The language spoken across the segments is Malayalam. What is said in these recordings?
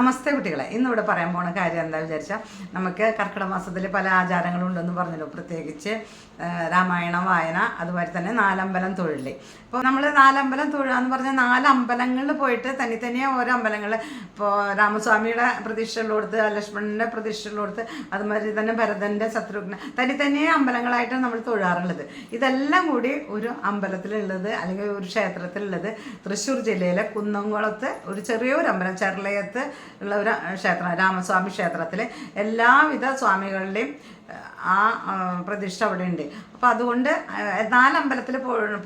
നമസ്തേ കുട്ടികളെ. ഇന്നിവിടെ പറയാൻ പോണ കാര്യം എന്താ വിചാരിച്ചാൽ നമുക്ക് കർക്കിടക മാസത്തിൽ പല ആചാരങ്ങളും ഉണ്ടെന്ന് പറഞ്ഞല്ലോ. പ്രത്യേകിച്ച് രാമായണ വായന അതുപോലെ തന്നെ നാലമ്പലം തൊഴിൽ ഇപ്പോൾ നമ്മൾ നാലമ്പലം തൊഴിൽ എന്ന് പറഞ്ഞാൽ നാല് അമ്പലങ്ങളിൽ പോയിട്ട് തനി തനിയെ ഓരോ അമ്പലങ്ങൾ ഇപ്പോൾ രാമസ്വാമിയുടെ പ്രതിഷ്ഠയുള്ളടുത്ത് ലക്ഷ്മണന്റെ കൊടുത്ത് അതുമാതിരി തന്നെ ഭരതന്റെ ശത്രുഘ്ന തനി തനിയെ അമ്പലങ്ങളായിട്ടാണ് നമ്മൾ തൊഴാറുള്ളത്. ഇതെല്ലാം കൂടി ഒരു അമ്പലത്തിലുള്ളത് അല്ലെങ്കിൽ ഒരു ക്ഷേത്രത്തിലുള്ളത് തൃശ്ശൂർ ജില്ലയിലെ കുന്നംകുളത്ത് ഒരു ചെറിയൊരു അമ്പലം ചെർളയത്ത് ഉള്ള ഒരു ക്ഷേത്രം രാമസ്വാമി ക്ഷേത്രത്തിൽ എല്ലാവിധ സ്വാമികളുടെയും ആ പ്രതിഷ്ഠ അവിടെ ഉണ്ട് അപ്പം അതുകൊണ്ട് നാലമ്പലത്തിൽ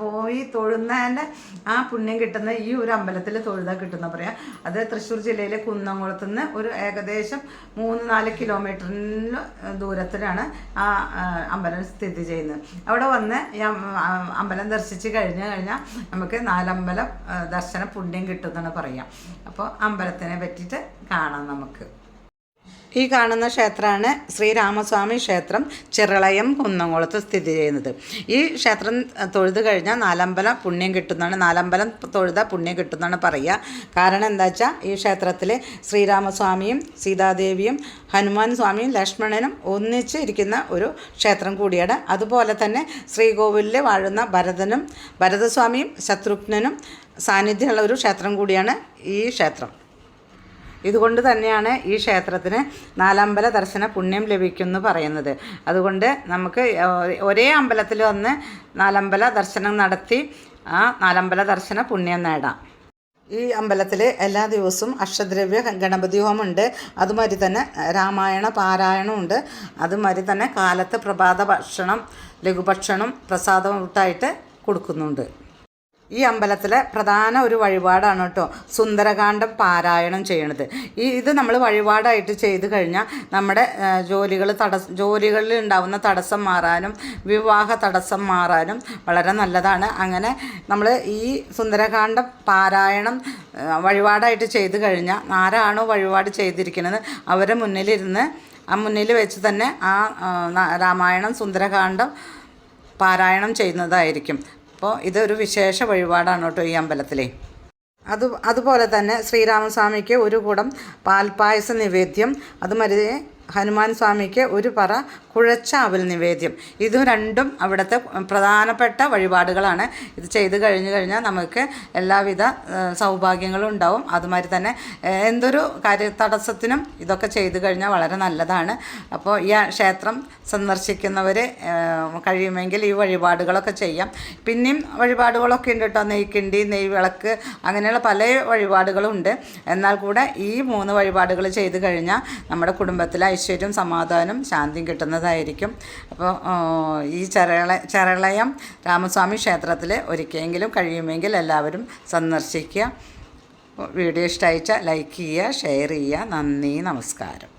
പോയി തൊഴുന്നതിന്റെ ആ പുണ്യം കിട്ടുന്ന ഈ ഒരു അമ്പലത്തിൽ തൊഴുതാൽ കിട്ടുന്ന പറയാം. അത് തൃശ്ശൂർ ജില്ലയിലെ കുന്നംകുളത്ത് നിന്ന് ഒരു ഏകദേശം മൂന്ന് നാല് കിലോമീറ്ററിന് ദൂരത്തിലാണ് ആ അമ്പലം സ്ഥിതി ചെയ്യുന്നത്. അവിടെ വന്ന് അമ്പലം ദർശിച്ച് കഴിഞ്ഞ് കഴിഞ്ഞാൽ നമുക്ക് നാലമ്പലം ദർശന പുണ്യം കിട്ടുമെന്നാണ് പറയാം. അപ്പോൾ അമ്പലത്തിനെ പറ്റിയിട്ട് കാണാം നമുക്ക്. ഈ കാണുന്ന ക്ഷേത്രമാണ് ശ്രീരാമസ്വാമി ക്ഷേത്രം ചിറളയം കുന്നംകുളത്ത് സ്ഥിതി ചെയ്യുന്നത്. ഈ ക്ഷേത്രം തൊഴുത് കഴിഞ്ഞാൽ നാലമ്പലം പുണ്യം കിട്ടുന്നതാണ്. നാലമ്പലം തൊഴുത പുണ്യം കിട്ടുന്നതാണ് പറയുക. കാരണം എന്താ വെച്ചാൽ ഈ ക്ഷേത്രത്തിൽ ശ്രീരാമസ്വാമിയും സീതാദേവിയും ഹനുമാൻ സ്വാമിയും ലക്ഷ്മണനും ഒന്നിച്ച് ഇരിക്കുന്ന ഒരു ക്ഷേത്രം കൂടിയാണ്. അതുപോലെ തന്നെ ശ്രീകോവിലിൽ വാഴുന്ന ഭരതനും ഭരതസ്വാമിയും ശത്രുഘ്നനും സാന്നിധ്യമുള്ള ഒരു ക്ഷേത്രം കൂടിയാണ് ഈ ക്ഷേത്രം. ഇതുകൊണ്ട് തന്നെയാണ് ഈ ക്ഷേത്രത്തിന് നാലമ്പല ദർശന പുണ്യം ലഭിക്കുമെന്ന് പറയുന്നത്. അതുകൊണ്ട് നമുക്ക് ഒരേ അമ്പലത്തിൽ വന്ന് നാലമ്പല ദർശനം നടത്തി ആ നാലമ്പല ദർശന പുണ്യം നേടാം. ഈ അമ്പലത്തിൽ എല്ലാ ദിവസവും അക്ഷദ്രവ്യ ഗണപതി ഹോമമുണ്ട്. അതുമാതിരി തന്നെ രാമായണ പാരായണമുണ്ട് അതുമാതിരി തന്നെ കാലത്ത് പ്രഭാത ഭക്ഷണം ലഘുഭക്ഷണം പ്രസാദം കൊടുക്കുന്നുണ്ട്. ഈ അമ്പലത്തിലെ പ്രധാന ഒരു വഴിപാടാണ് കേട്ടോ. സുന്ദരകാന്ഡം പാരായണം ചെയ്യണത്. ഈ ഇത് നമ്മൾ വഴിപാടായിട്ട് ചെയ്ത് കഴിഞ്ഞാൽ നമ്മുടെ ജോലികൾ തടസ്സം ജോലികളിൽ ഉണ്ടാവുന്ന തടസ്സം മാറാനും വിവാഹ തടസ്സം മാറാനും വളരെ നല്ലതാണ്. അങ്ങനെ നമ്മൾ ഈ സുന്ദരകാന്ഡം പാരായണം വഴിപാടായിട്ട് ചെയ്ത് കഴിഞ്ഞാൽ ആരാണോ വഴിപാട് ചെയ്തിരിക്കുന്നത് അവരെ മുന്നിലിരുന്ന് ആ മുന്നിൽ വെച്ച് തന്നെ ആ, രാമായണം സുന്ദരകാന്ഡം പാരായണം ചെയ്യുന്നതായിരിക്കും. അപ്പോൾ ഇതൊരു വിശേഷ വഴിപാടാണ് കേട്ടോ ഈ അമ്പലത്തിലെ. അത് അതുപോലെ തന്നെ ശ്രീരാമസ്വാമിക്ക് ഒരു കൂടം പാൽപ്പായസ നിവേദ്യം. അതുമാതിരി ഹനുമാൻ സ്വാമിക്ക് ഒരു പറ കുഴച്ച അവൽ നിവേദ്യം. ഇതും രണ്ടും അവിടുത്തെ പ്രധാനപ്പെട്ട വഴിപാടുകളാണ്. ഇത് ചെയ്ത് കഴിഞ്ഞു കഴിഞ്ഞാൽ നമുക്ക് എല്ലാവിധ സൗഭാഗ്യങ്ങളും ഉണ്ടാവും. അതുമാതിരി തന്നെ എന്തൊരു കാര്യ തടസ്സത്തിനും ഇതൊക്കെ ചെയ്തു കഴിഞ്ഞാൽ വളരെ നല്ലതാണ്. അപ്പോൾ ഈ ക്ഷേത്രം സന്ദർശിക്കുന്നവർ കഴിയുമെങ്കിൽ ഈ വഴിപാടുകളൊക്കെ ചെയ്യാം. പിന്നെയും വഴിപാടുകളൊക്കെ ഉണ്ട് കേട്ടോ. നെയ്ക്കിണ്ടി നെയ് വിളക്ക് അങ്ങനെയുള്ള പല വഴിപാടുകളും ഉണ്ട് എന്നാൽ കൂടെ ഈ മൂന്ന് വഴിപാടുകൾ ചെയ്ത് കഴിഞ്ഞാൽ നമ്മുടെ കുടുംബത്തിലെ ഐശ്വര്യം സമാധാനം ശാന്തിയും കിട്ടുന്നതായിരിക്കും. അപ്പോൾ ഈ ചരള ചരളയം രാമസ്വാമി ക്ഷേത്രത്തിൽ ഒരിക്കലെങ്കിലും കഴിയുമെങ്കിൽ എല്ലാവരും സന്ദർശിക്കുക. വീഡിയോ ഇഷ്ടമായിച്ചാൽ ലൈക്ക് ചെയ്യുക ഷെയർ ചെയ്യുക. നന്ദി നമസ്കാരം.